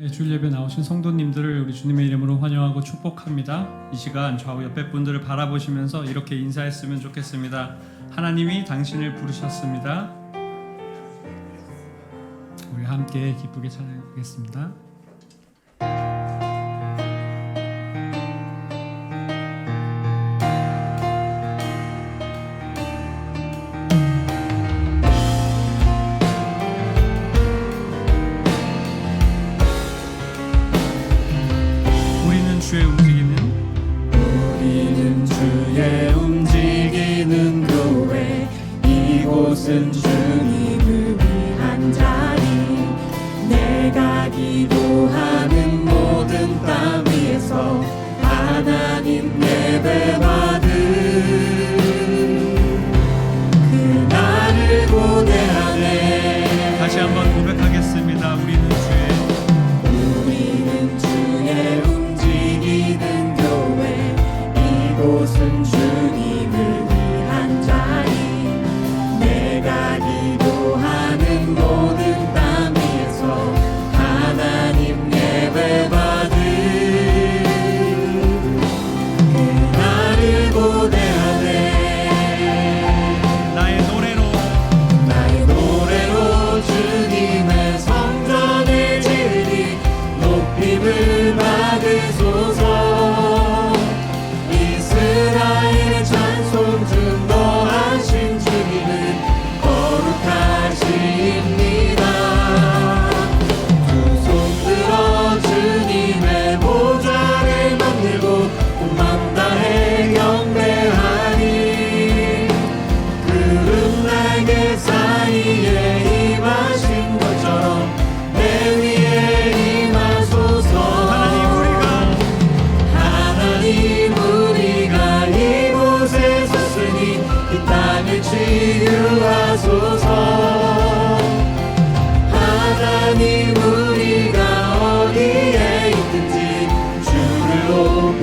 네, 주일 예배 나오신 성도님들을 우리 주님의 이름으로 환영하고 축복합니다. 이 시간 좌우 옆에 분들을 바라보시면서 이렇게 인사했으면 좋겠습니다. 하나님이 당신을 부르셨습니다. 우리 함께 기쁘게 찬양하겠습니다. Aman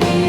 me.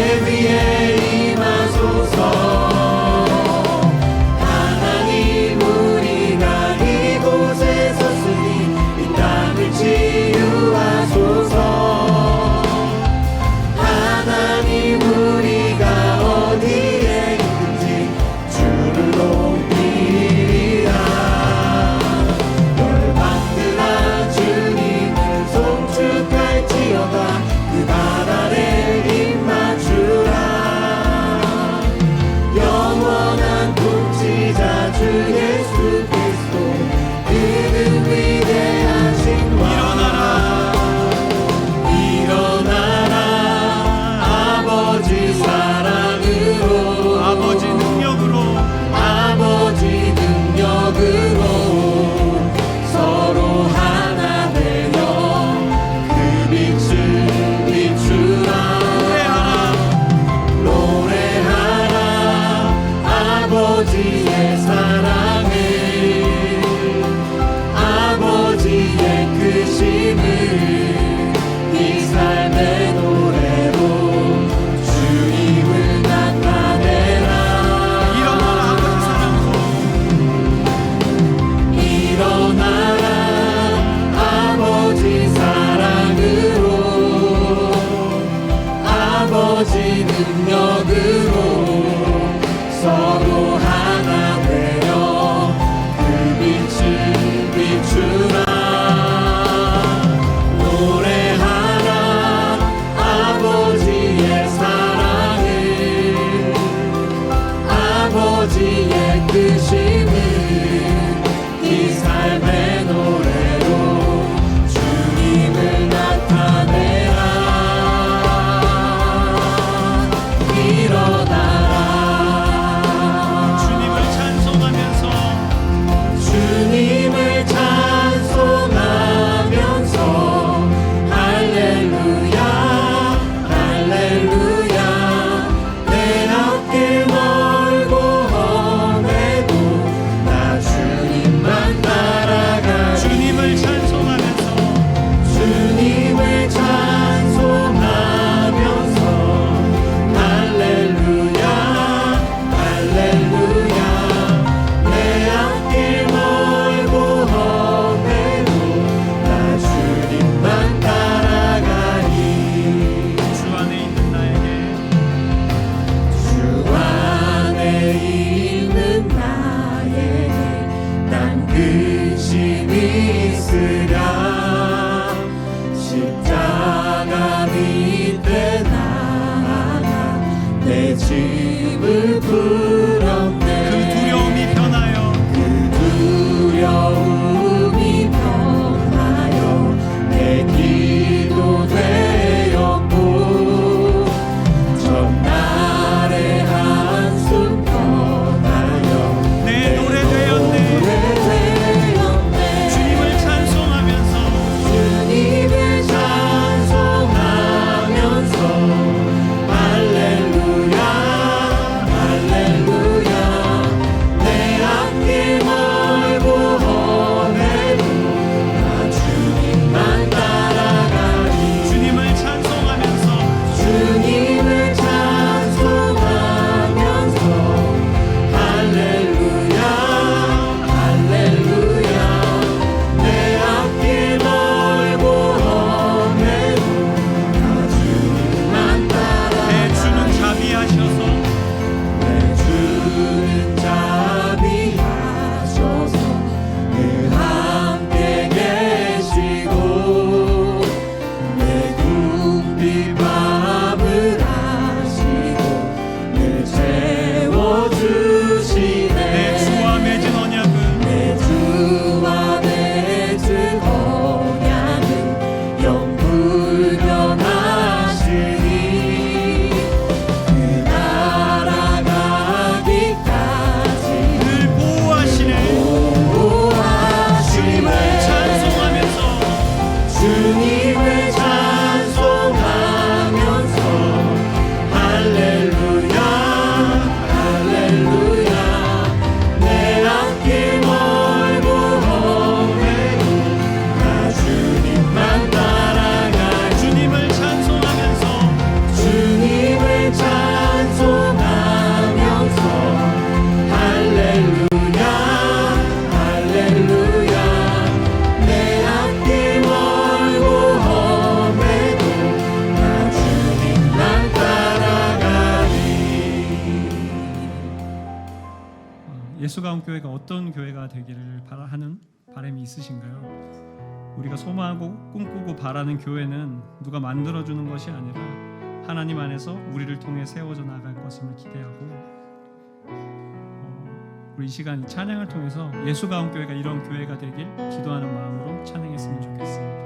every end. Virgínia. 되기를 바라하는 바람이 있으신가요? 우리가 소망하고 꿈꾸고 바라는 교회는 누가 만들어 주는 것이 아니라 하나님 안에서 우리를 통해 세워져 나갈 것임을 기대하고 어, 우리 이 시간 찬양을 통해서 예수가 온 교회가 이런 교회가 되길 기도하는 마음으로 찬양했으면 좋겠습니다.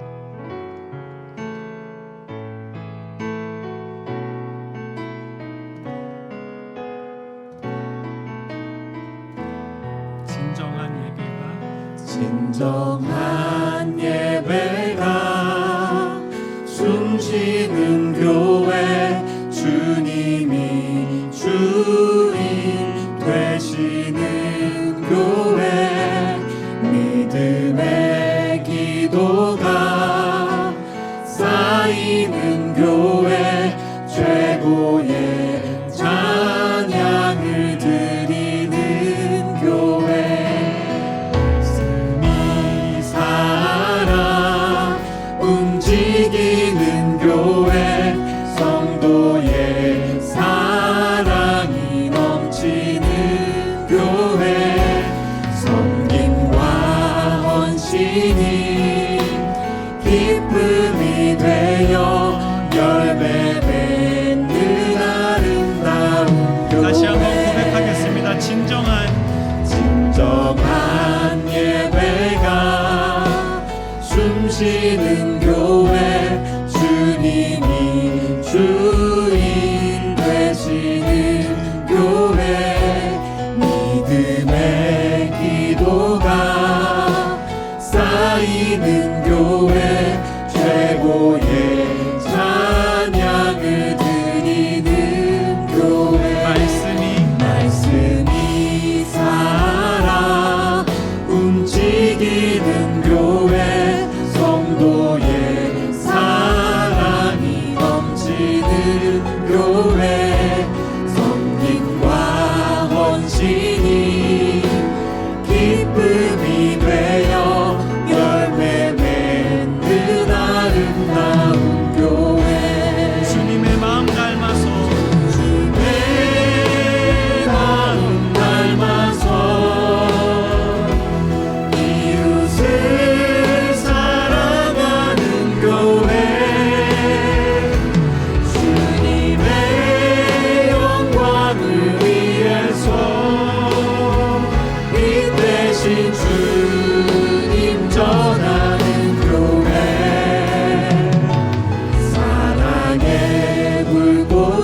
te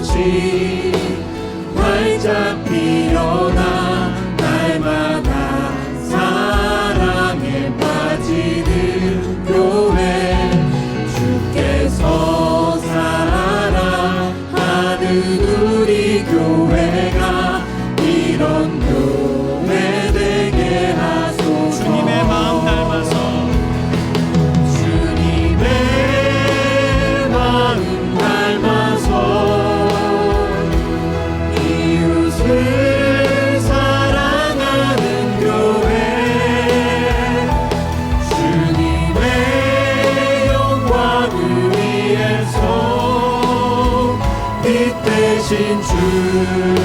情。Thank you.